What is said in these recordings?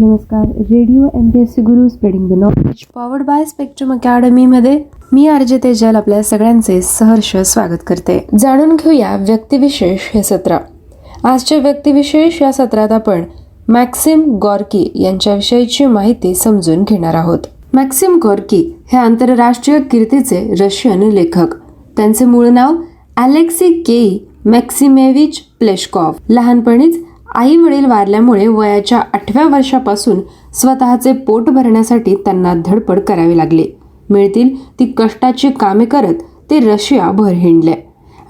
नमस्कार. Radio M P S C Guru spreading the knowledge. Powered by Spectrum अकॅडमीमध्ये मी RJ Tejal आपल्या सगळ्यांचे सहर्ष स्वागत करते. जाणून घेऊया व्यक्तिविशेष हे सत्र. आजचे व्यक्तिविशेष या सत्रात आपण मॅक्सिम गॉर्की यांच्याविषयीची माहिती समजून घेणार आहोत. मॅक्सिम गॉर्की हे आंतरराष्ट्रीय कीर्तीचे रशियन लेखक. त्यांचे मूळ नाव अलेक्सी केई मॅक्सिमेविच प्लेशकॉफ लहानपणीच आई वडील वारल्यामुळे वयाच्या आठव्या वर्षापासून स्वतःचे पोट भरण्यासाठी त्यांना धडपड करावी लागली. मिळतील ती कष्टाची कामे करत ते रशियाभर हिंडले.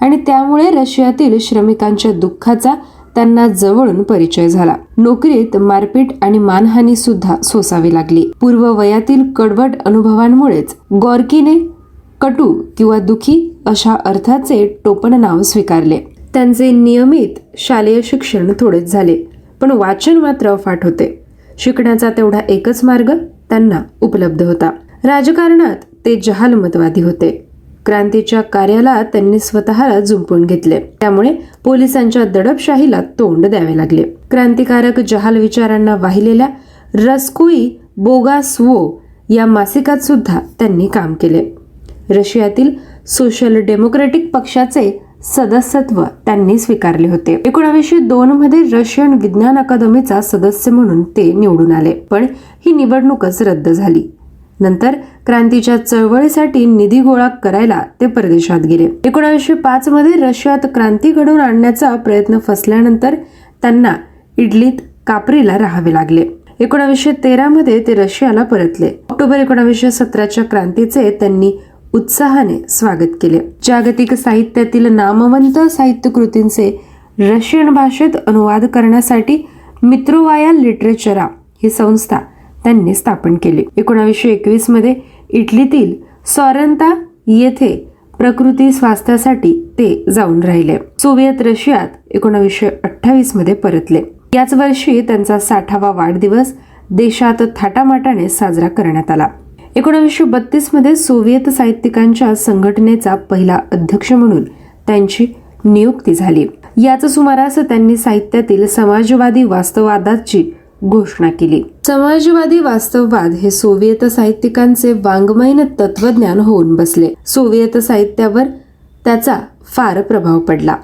आणि त्यामुळे रशियातील श्रमिकांच्या दुःखाचा त्यांना जवळून परिचय झाला. नोकरीत मारपीट आणि मानहानी सुद्धा सोसावी लागली. पूर्व वयातील कडवट अनुभवांमुळेच गॉर्कीने कटू किंवा दुखी अशा अर्थाचे टोपण नाव स्वीकारले. त्यांचे नियमित शालेय शिक्षण थोडेच झाले पण वाचन मात्र अफाट होते. शिकण्याचा तेवढा एकच मार्ग त्यांना उपलब्ध होता. राजकारणात ते जहालमतवादी होते. क्रांतीच्या कार्याला त्यांनी स्वतःला जुंपून घेतले. त्यामुळे पोलिसांच्या दडपशाहीला तोंड द्यावे लागले. क्रांतिकारक जहाल विचारांना वाहिलेल्या रस्कुई बोगास्वो या मासिकात सुद्धा त्यांनी काम केले. रशियातील सोशल डेमोक्रेटिक पक्षाचे सदस्यत्व त्यांनी स्वीकारले होते. एकोणावीसशे दोन मध्ये रशियन विज्ञान अकादमीचा सदस्य म्हणून ते निवडून आले पण ही निवडणूकच रद्द झाली. नंतर क्रांतीच्या चळवळीसाठी निधी गोळा करायला ते परदेशात गेले. एकोणावीसशे पाच मध्ये रशियात क्रांती घडवून आणण्याचा प्रयत्न फसल्यानंतर त्यांना इडलीत कापरीला राहावे लागले. एकोणावीसशे तेरा मध्ये ते रशियाला परतले. ऑक्टोबर एकोणावीसशे सतराच्या क्रांतीचे त्यांनी उत्साहाने स्वागत केले. जागतिक साहित्यातील नामवंत साहित्य कृतींचे रशियन भाषेत अनुवाद करण्यासाठी मित्रोवाया लिटरेचरा ही संस्था त्यांनी स्थापन केली. एकोणावीसशे एकवीसमध्ये इटलीतील सॉरंता येथे प्रकृती स्वास्थ्यासाठी ते जाऊन राहिले. सोव्हिएत रशियात एकोणावीसशे अठ्ठावीसमध्ये परतले. याच वर्षी त्यांचा साठावा वाढदिवस देशात थाटामाटाने साजरा करण्यात आला. एकोणावीसशे बत्तीसमध्ये सोव्हिएत साहित्यिकांच्या संघटनेचा पहिला अध्यक्ष म्हणून त्यांची नियुक्ती झाली. याच सुमारास त्यांनी साहित्यातील समाजवादी वास्तववादाची घोषणा केली. समाजवादी वास्तववाद हे सोव्हिएत साहित्यिकांचे वाङ्मयीन तत्वज्ञान होऊन बसले. सोव्हिएत साहित्यावर त्याचा फार प्रभाव पडला.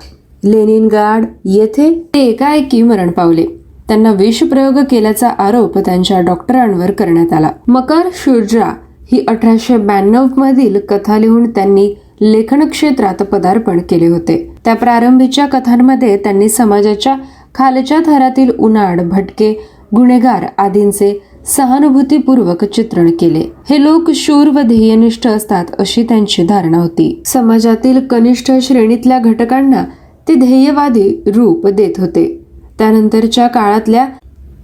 लेनिनग्राड येथे ते एकाएकी मरण पावले. त्यांना विषप्रयोग केल्याचा आरोप त्यांच्या डॉक्टरांवर करण्यात आला. मकर शुर्जा ही अठराशे ब्याण्णव मधील कथा लिहून त्यांनी लेखन क्षेत्रात पदार्पण केले होते. त्या प्रारंभीच्या कथांमध्ये त्यांनी समाजाच्या खालच्या थरातील उन्हाळ भटके गुन्हेगार आदींचे सहानुभूतीपूर्वक चित्रण केले. हे लोक शूर व ध्येयनिष्ठ असतात अशी त्यांची धारणा होती. समाजातील कनिष्ठ श्रेणीतल्या घटकांना ते ध्येयवादी रूप देत होते. त्यानंतरच्या काळातल्या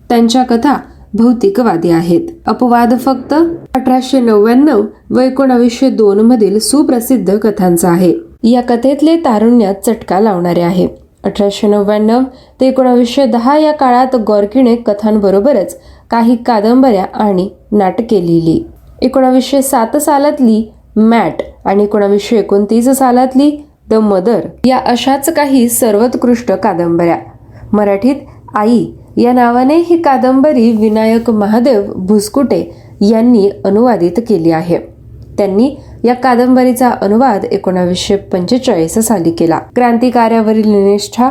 त्यांच्या कथा भौतिकवादी आहेत. अपवाद फक्त अठराशे नव्याण्णव व एकोणावीसशे दोन मधील सुप्रसिद्ध कथांचा आहे. या कथेतले तारुण्यात चटका लावणारे आहे. अठराशे नव्याण्णव ते एकोणावीसशे दहा या काळात गॉर्कीने कथांबरोबरच काही कादंबऱ्या आणि नाटके लिहिली. एकोणावीसशे सात सालातली मॅट आणि एकोणावीसशे एकोणतीस सालातली द मदर या अशाच काही सर्वोत्कृष्ट कादंबऱ्या. मराठीत आई या नावाने ही कादंबरी विनायक महादेव भुसकुटे यांनी अनुवादित केली आहे. त्यांनी या कादंबरीचा अनुवाद एकोणावीसशे पंचेचाळीस साली केला. क्रांतिकार्यावरील निष्ठा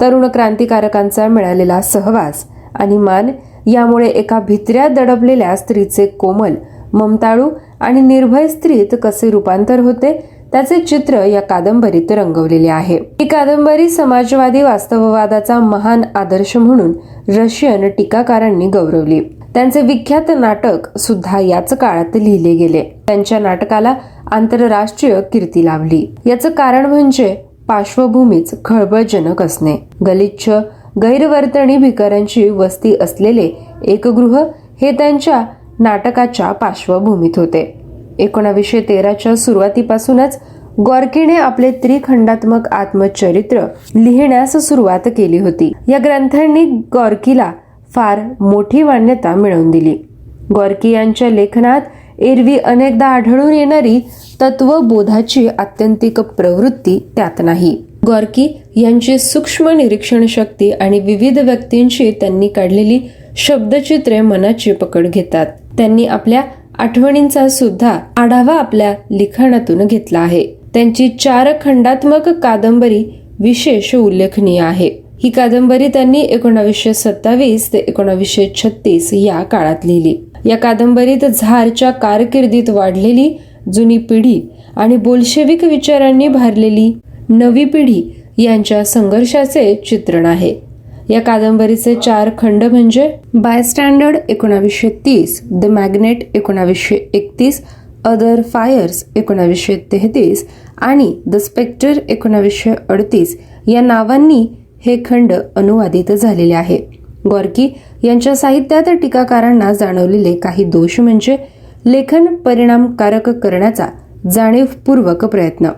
तरुण क्रांतिकारकांचा मिळालेला सहवास आणि मान यामुळे एका भित्र्या दडपलेल्या स्त्रीचे कोमल ममताळू आणि निर्भय स्त्रीत कसे रूपांतर होते त्याचे चित्र या कादंबरीत रंगवलेले आहे. ही कादंबरी समाजवादी वास्तववादाचा महान आदर्श म्हणून रशियन टीकाकारांनी गौरवली. त्यांचे विख्यात नाटक सुद्धा याच काळात लिहिले गेले. त्यांच्या नाटकाला आंतरराष्ट्रीय कीर्ती लाभली. याचं कारण म्हणजे पार्श्वभूमीच खळबळजनक असणे. गलिच्छ गैरवर्तणी भिकाऱ्यांची वस्ती असलेले एकगृह हे त्यांच्या नाटकाच्या पार्श्वभूमीत होते. एकोणावीसशे तेराच्या सुरुवातीपासूनच गॉर्कीने आपले त्रिखंडात्मक आत्मचरित्र लिहिण्यास सुरुवात केली होती. या ग्रंथांनी गॉर्कीला फार मोठी मान्यता मिळवून दिली. गॉर्की यांच्या लेखनात एरवी अनेकदा आढळून येणारी तत्वबोधाची आत्यंतिक प्रवृत्ती त्यात नाही. गॉर्की यांची सूक्ष्म निरीक्षण शक्ती आणि विविध व्यक्तींशी त्यांनी काढलेली शब्दचित्रे मनाची पकड घेतात. त्यांनी आपल्या आठवणींचा सुद्धा आढावा आपल्या लिखाणातून घेतला आहे. त्यांची चार खंडात्मक कादंबरी विशेष उल्लेखनीय आहे. ही कादंबरी त्यांनी एकोणावीसशे सत्तावीस ते एकोणावीसशे छत्तीस या काळात लिहिली. या कादंबरीत झारच्या कारकिर्दीत वाढलेली जुनी पिढी आणि बोल्शेविक विचारांनी भारलेली नवी पिढी यांच्या संघर्षाचे चित्रण आहे. या कादंबरीचे चार खंड म्हणजे बाय स्टँडर्ड एकोणावीसशे तीस द मॅग्नेट एकोणावीसशे एकतीस अदर फायर्स एकोणावीसशे तेहतीस आणि द स्पेक्टर एकोणावीसशे अडतीस या नावांनी हे खंड अनुवादित झालेले आहे. गॉर्की यांच्या साहित्यात टीकाकारांना जाणवलेले काही दोष म्हणजे लेखन परिणामकारक करण्याचा जाणीवपूर्वक प्रयत्न.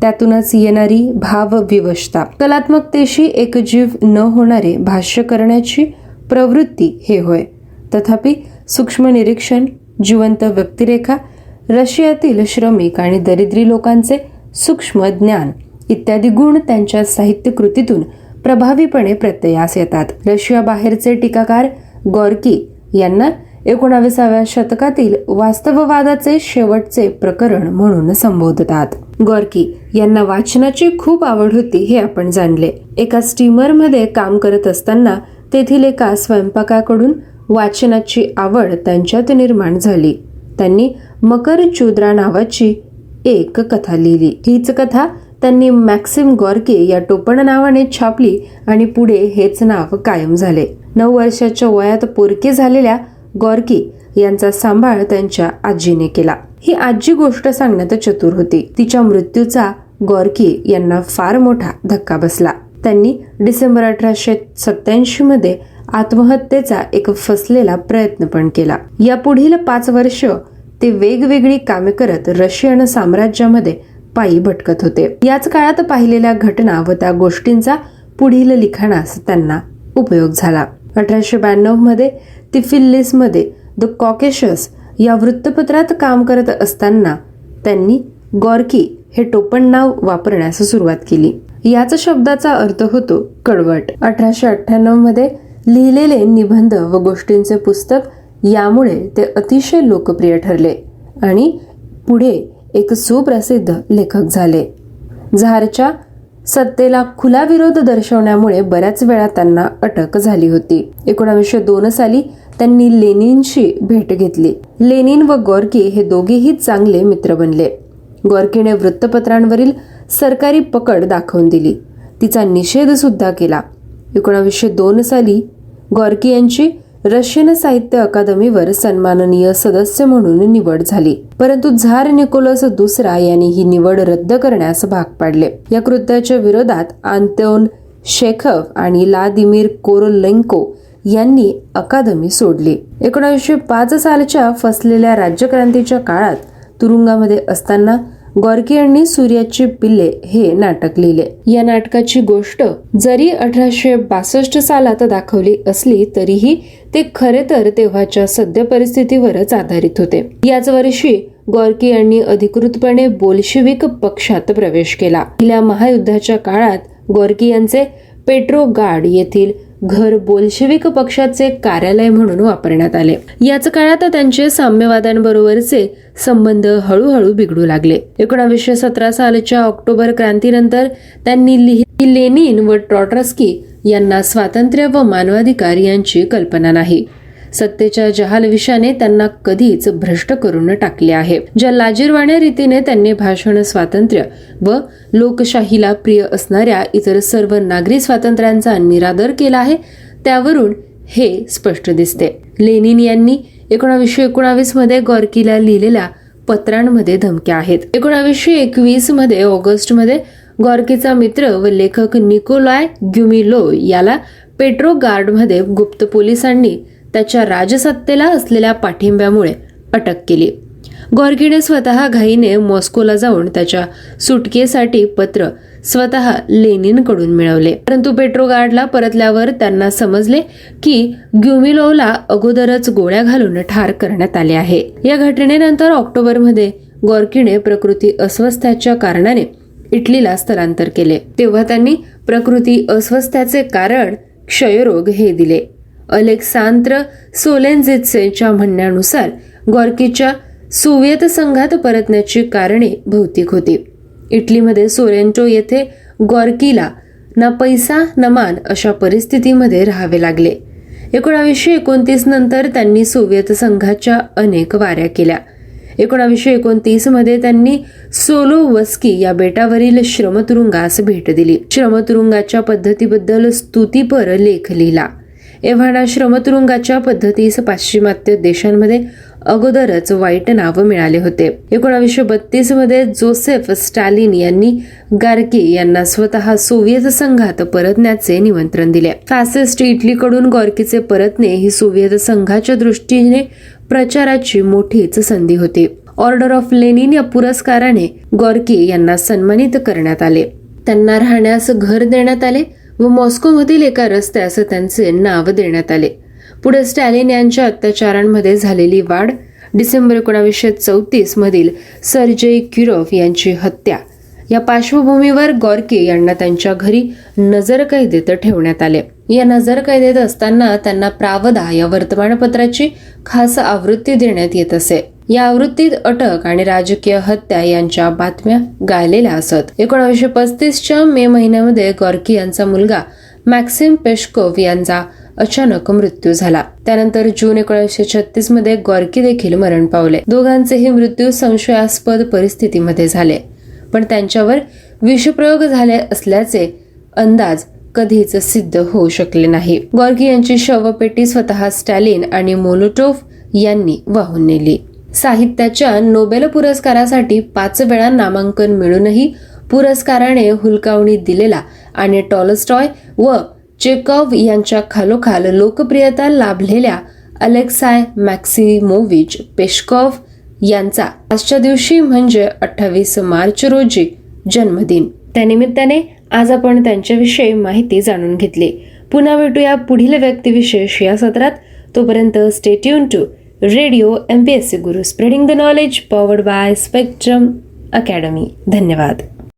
त्यातूनच येणारी भावविवशता. कलात्मकतेशी एकजीव न होणारे भाष्य करण्याची प्रवृत्ती हे होय. तथापि सूक्ष्म निरीक्षण जिवंत व्यक्तिरेखा रशियातील श्रमिक आणि दरिद्री लोकांचे सूक्ष्म ज्ञान इत्यादी गुण त्यांच्या साहित्य कृतीतून प्रभावीपणे प्रत्ययास येतात. रशियाबाहेरचे टीकाकार गॉर्की यांना एकोणाविसाव्या शतकातील वास्तववादाचे शेवटचे प्रकरण म्हणून संबोधतात. गॉर्की यांना वाचनाची खूप आवड होती हे आपण जाणले. एका स्टीमरमध्ये काम करत असताना तेथील एका स्वयंपाकाकडून वाचनाची आवड त्यांच्यात निर्माण झाली. त्यांनी मकर चुद्रा नावाची एक कथा लिहिली. हीच कथा त्यांनी मॅक्सिम गॉर्के या टोपण नावाने छापली आणि पुढे हेच नाव कायम झाले. नऊ वर्षाच्या वयात पोरके झालेल्या गॉर्की यांचा सांभाळ त्यांच्या आजीने केला. ही आजी गोष्ट सांगण्यात चतुर होती. तिच्या मृत्यूचा गॉर्की यांना फार मोठा धक्का बसला. त्यांनी डिसेंबर अठराशे सत्याऐंशी मध्ये आत्महत्येचा एक फसलेला प्रयत्न पण केला. या पुढील पाच वर्ष ते वेगवेगळी कामे करत रशियन साम्राज्यामध्ये पायी भटकत होते. याच काळात पाहिलेल्या घटना व त्या गोष्टींचा पुढील लिखाणास त्यांना उपयोग झाला. अठराशे ब्याण्णवमध्ये मध्ये द कॉकेशस या वृत्तपत्रात काम करत असताना त्यांनी गॉर्की हे टोपण नाव वापरण्यास सुरुवात केली. याच शब्दाचा अर्थ होतो कडवट. अठराशे अठ्ठ्याण्णवमध्ये लिहिलेले निबंध व गोष्टींचे पुस्तक यामुळे ते अतिशय लोकप्रिय ठरले आणि पुढे एक सुप्रसिद्ध लेखक झाले. झारच्या सत्तेला खुला विरोध दर्शवण्यामुळे बऱ्याच वेळा त्यांना अटक झाली होती. एकोणावीसशे दोन साली त्यांनी लेनिनशी भेट घेतली. लेनिन व गॉर्की हे दोघेही चांगले मित्र बनले. गॉर्कीने वृत्तपत्रांवरील सरकारी पकड दाखवून दिली. तिचा निषेध सुद्धा केला. एकोणावीसशे दोन साली गॉर्की यांची रशियन साहित्य अकादमीवर सन्माननीय सदस्य म्हणून निवड झाली. परंतु झार निकोलस दुसरा यांनी ही निवड रद्द करण्यास भाग पाडले. या कृत्याच्या विरोधात आंतोन शेखव आणि लादिमीर कोरोलेंको यांनी अकादमी सोडली. एकोणीसशे पाच सालच्या फसलेल्या राज्यक्रांतीच्या काळात तुरुंगामध्ये असताना गॉर्की यांनी सूर्याची पिल्ले हे नाटक लिहिले. या नाटकाची गोष्ट जरी अठराशे बासष्ट सालात दाखवली असली तरीही ते खरे तर तेव्हाच्या सद्य परिस्थितीवरच आधारित होते. याच वर्षी गॉर्की यांनी अधिकृतपणे बोल्शेविक पक्षात प्रवेश केला. पहिल्या महायुद्धाच्या काळात गॉर्की यांचे पेट्रोगार्ड येथील घर बोल्शेविक पक्षाचे कार्यालय म्हणून वापरण्यात आले. याच काळात त्यांचे साम्यवाद्यांबरोबरचे संबंध हळूहळू बिघडू लागले. एकोणावीसशे सतरा सालच्या ऑक्टोबर क्रांतीनंतर त्यांनी लिहिली लेनिन व ट्रॉट्रस्की यांना स्वातंत्र्य व मानवाधिकार यांची कल्पना नाही. सत्तेच्या जहाल विषाने त्यांना कधीच भ्रष्ट करून टाकले आहे. ज्या लाजीरवाण्या रीतीने त्यांनी भाषण स्वातंत्र्य व लोकशाहीला प्रिय असणाऱ्या इतर सर्व नागरी स्वातंत्र्यांचा निरादर केला आहे त्यावरून हे स्पष्ट दिसते. लेनिन यांनी एकोणावीसशे एकोणावीसमध्ये गॉर्कीला लिहिलेल्या पत्रांमध्ये धमक्या आहेत. एकोणावीसशे एकवीसमध्ये ऑगस्टमध्ये गॉर्कीचा मित्र व लेखक निकोलाय ग्युमिलो याला पेट्रोगार्डमध्ये गुप्त पोलिसांनी त्याच्या राजसत्तेला असलेल्या पाठिंब्यामुळे अटक केली. गॉर्गीने स्वतः घाईने मॉस्कोला जाऊन त्याच्या सुटकेसाठी पत्र स्वतः लेनिनकडून मिळवले. परंतु पेट्रोगार्डला परतल्यावर त्यांना समजले की ग्युमिलोवला अगोदरच गोळ्या घालून ठार करण्यात आले आहे. या घटनेनंतर ऑक्टोबरमध्ये गॉर्कीने प्रकृती अस्वस्थ्याच्या कारणाने इटलीला स्थलांतर केले. तेव्हा त्यांनी प्रकृती अस्वस्थ्याचे कारण क्षयरोग हे दिले. अलेक्सांद्र सोलेन्झित्सेच्या म्हणण्यानुसार गॉर्कीच्या सोव्हिएत संघात परतण्याची कारणे भौतिक होती. इटलीमध्ये सोरेंटो येथे गॉर्कीला ना पैसा ना मान अशा परिस्थितीमध्ये राहावे लागले. एकोणावीसशे एकोणतीस नंतर त्यांनी सोव्हिएत संघाच्या अनेक वाऱ्या केल्या. एकोणावीसशे एकोणतीसमध्ये त्यांनी सोलोवस्की या बेटावरील श्रमतुरुंगास भेट दिली. श्रमतुरुंगाच्या पद्धतीबद्दल स्तुतीपर लेख लिहिला. एव्हाना श्रमतुरुंगाच्या पद्धतीस पाश्चिमात्य देशांमध्ये अगोदरच वाईट नाव मिळाले होते. एकोणावीसशे बत्तीसमध्ये जोसेफ स्टॅलिन यांनी गार्की यांना स्वतः सोव्हिएत संघात परतण्याचे निमंत्रण दिले. फॅसिस्ट इटलीकडून गॉर्कीचे परतणे ही सोव्हिएत संघाच्या दृष्टीने प्रचाराची मोठीच संधी होती. ऑर्डर ऑफ लेनिन या पुरस्काराने गॉर्की यांना सन्मानित करण्यात आले. त्यांना राहण्यास घर देण्यात आले. व मॉस्कोमधील एका रस्त्यास त्यांचे नाव देण्यात आले. पुढे स्टॅलिन यांच्या अत्याचारांमध्ये झालेली वाढ डिसेंबर एकोणावीसशे चौतीस मधील सर्जेई क्युरोफ यांची हत्या. या पार्श्वभूमीवर गॉर्के यांना त्यांच्या घरी नजरकैदेत ठेवण्यात आले. या नजरकैदेत असताना त्यांना प्रावदा या वर्तमानपत्राची खास आवृत्ती देण्यात येत असे. या आवृत्तीत अटक आणि राजकीय हत्या यांच्या बातम्या गायलेल्या असत. एकोणावीसशे पस्तीसच्या मे महिन्यामध्ये गॉर्की यांचा मुलगा मॅक्सिम पेशकोव यांचा अचानक मृत्यू झाला. त्यानंतर जून एकोणीसशे छत्तीसमध्ये गॉर्की देखील मरण पावले. दोघांचेही मृत्यू संशयास्पद परिस्थितीमध्ये झाले. पण त्यांच्यावर विषप्रयोग झाले असल्याचे अंदाज कधीच सिद्ध होऊ शकले नाही. गॉर्की यांची शवपेटी स्वतः स्टॅलिन आणि मोलोटोव्ह यांनी वाहून नेली. साहित्याच्या नोबेल पुरस्कारासाठी पाच वेळा नामांकन मिळूनही पुरस्काराने हुलकावणी दिलेला आणि टॉलस्टॉय व चेकॉव यांच्या खालोखाल लोकप्रियता लाभलेल्या अलेक्साय मॅक्सिमोविच पेशकॉव यांचा आजच्या दिवशी म्हणजे अठ्ठावीस मार्च रोजी जन्मदिन. त्यानिमित्ताने आज आपण त्यांच्याविषयी माहिती जाणून घेतली. पुन्हा भेटूया पुढील व्यक्तिविशेष या सत्रात. तोपर्यंत stay tuned to radio M P S C Guru spreading the knowledge powered by Spectrum academy धन्यवाद